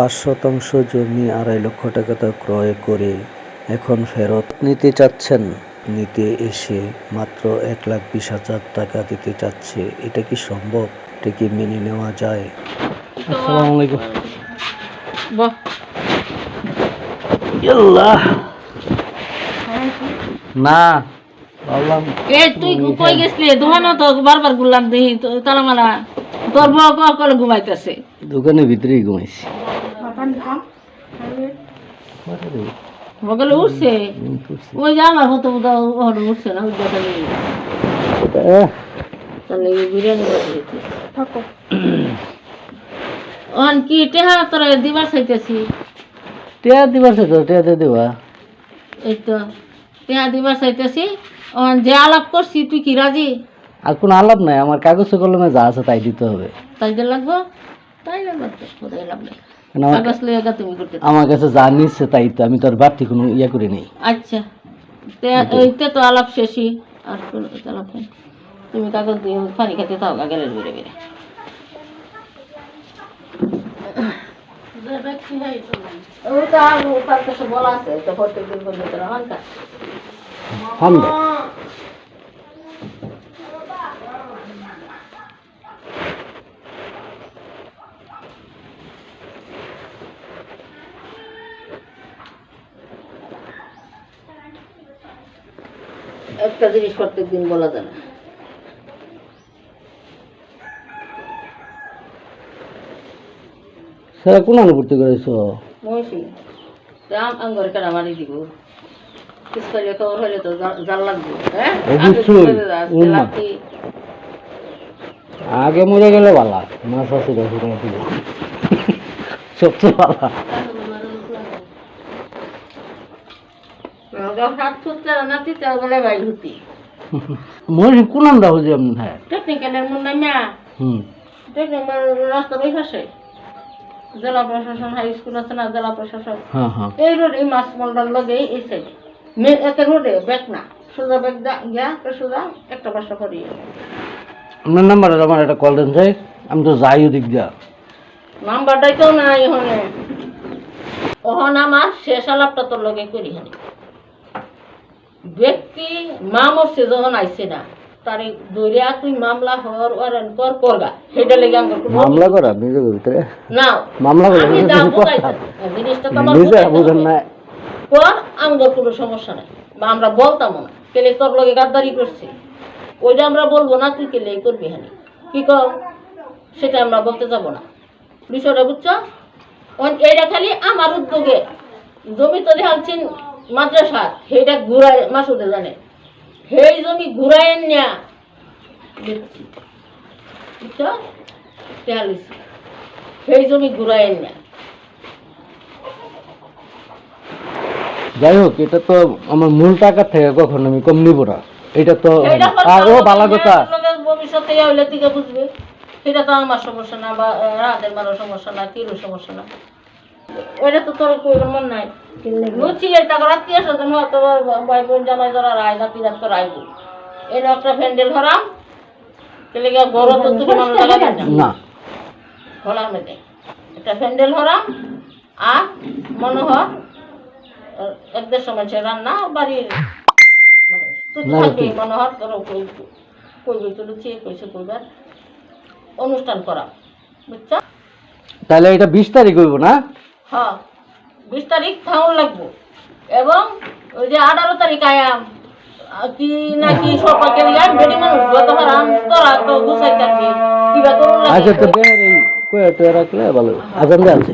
পাঁচ শতাংশ জমি আড়াই লক্ষ টাকাতে ক্রয় করে এখন ফেরত নিতে চাচ্ছেন। নিতে এসে মাত্র এক লাখ বিশ হাজার টাকা দিতে চাচ্ছে। এটা কি সম্ভব? এটা কি মেনে নেওয়া যায়? আসসালামু আলাইকুম। বাহ। না। এ তুই কই গেছিলি? দোকানে তো বারবার গুলাম দেখি। তালা মালা তোর বউ ক করে ঘুমাইতেছে। দোকানের ভিতরেই ঘুমাইছি। বগলে উঠছে। ওই যে আমার মতো ওখানে উঠছে না ওই দোকানে তাহলে বিরিয়ানি অন কি টেহা তোরা দিবার চাইতেছি? দিবার দিয়ে দেবা। এই তো টেহা দিবার চাইতেছি। অন যে আলাপ করছি তুই কি রাজি? আর কোনো আলাপ নাই আমার কাগজ কলমে যা আছে তাই দিতে হবে। তাই যে লাগবো? তাই লাগবে কোথায় লাভ আমার কাগজ লিয়ে তুমি করতে আমার কাছে যা নিচ্ছে তাই তো আমি তো আর বাড়তি কোনো ইয়ে করি নেই। আচ্ছা। এইতে তো আলাপ শেষই আর কোনো আলাপ নেই। তুমি কাগজ দিয়ে পানি খেতে থাও গেলের বেড়ে বেড়ে তার বলা আছে তো প্রত্যেকদিন তোরা হালকা একটা জিনিস প্রত্যেকদিন বলা যায় না। সেটা কোন আনে ভর্তি করেছ? মহিষী রাম আঙ্গর কেনা মারি দিব? পিস্তলে খবর হলে তো জাল লাগবে হ্যাঁ? অবশ্যই, আগে মরে গেলে বালা মা শাশুড়ি শাশুড়ি সবচেয়ে বালা। কোন এমন হ্যাঁ। টেকনিক্যালের মন নাই না হুম। টেকনিক্যাল রাস্তা বই পাশে জেলা প্রশাসন হাই স্কুল আছে না জেলা প্রশাসন। হ্যাঁ হ্যাঁ। এই রোড এই মাছ মন্ডল লগে এই সাইড মে একে রোডে ব্যাগ না। সোজা ব্যাগ গিয়া তো সোজা একটা বাসা করি আপনার নাম্বার আমার একটা কল দেন যাই আমি তো যাই ওদিক যা নাম্বারটাই তো নাই ওখানে ওখান আমার শেষ আলাপটা তোর লগে করি হানি ব্যক্তি মা মরছে যখন আইছে না। তারে তুই মামলা হর ওয়ারেন কর করগা সেটা লেগে আমার মামলা করা নিজের ভিতরে না মামলা করে জিনিসটা তো আমার বুঝেন না কর আমার কোনো সমস্যা নাই। বা আমরা বলতাম না। কেলে তোর লগে গাদ্দারি করছে ওইটা আমরা বলব না তুই কেলে করবি হানি? কি কর সেটা আমরা বলতে যাব না। বিষয়টা বুঝছ? এইটা খালি আমার উদ্যোগে। জমি তো দেখাচ্ছেন মাদ্রাসা সেইটা ঘুরায় মাসুদে জানে। সেই জমি ঘুরায় নেয়া সেই জমি ঘুরায় নেয়া যাই হোক এটা তো আমার মূল টাকা থেকে কখন আমি কম নিব না। এটা তো আর ও হবে, ভালো কথা। ভবিষ্যতে হইলে বুঝবে। সেটা তো আমার সমস্যা না বা রাতের মারও সমস্যা না কিরও সমস্যা না। ওইটা তো তোর মন নাই। লুচি স্বজন হয়তো ভাই বোন জামাই যারা রায় না পিরাত করে আইব এই একটা কেলে গিয়া গরো তো তুমি মানুষ লাগাবে না না। খোলার মধ্যে। একটা ফ্যান্ডেল হরাম আর মনোহর আহ, এক দেড়শো মানুষের রান্না বাড়ির তুই থাকবি তোর কইবি তো লুচি কইছে কইবার অনুষ্ঠান করা বুঝছ? তাহলে এটা বিশ তারিখ হইব না? হ্যাঁ বিশ তারিখ থাউন লাগবো। এবং ওই যে আঠারো তারিখ আয়াম কি নাকি সরকারকে ইয়ার বেডি মানুষ গত হারাম তোরা তো গুছাই থাকবি কিবা করুন আচ্ছা তো বের এই কয়ে টয়ে রাখলে ভালো। আজান দিয়ে আছে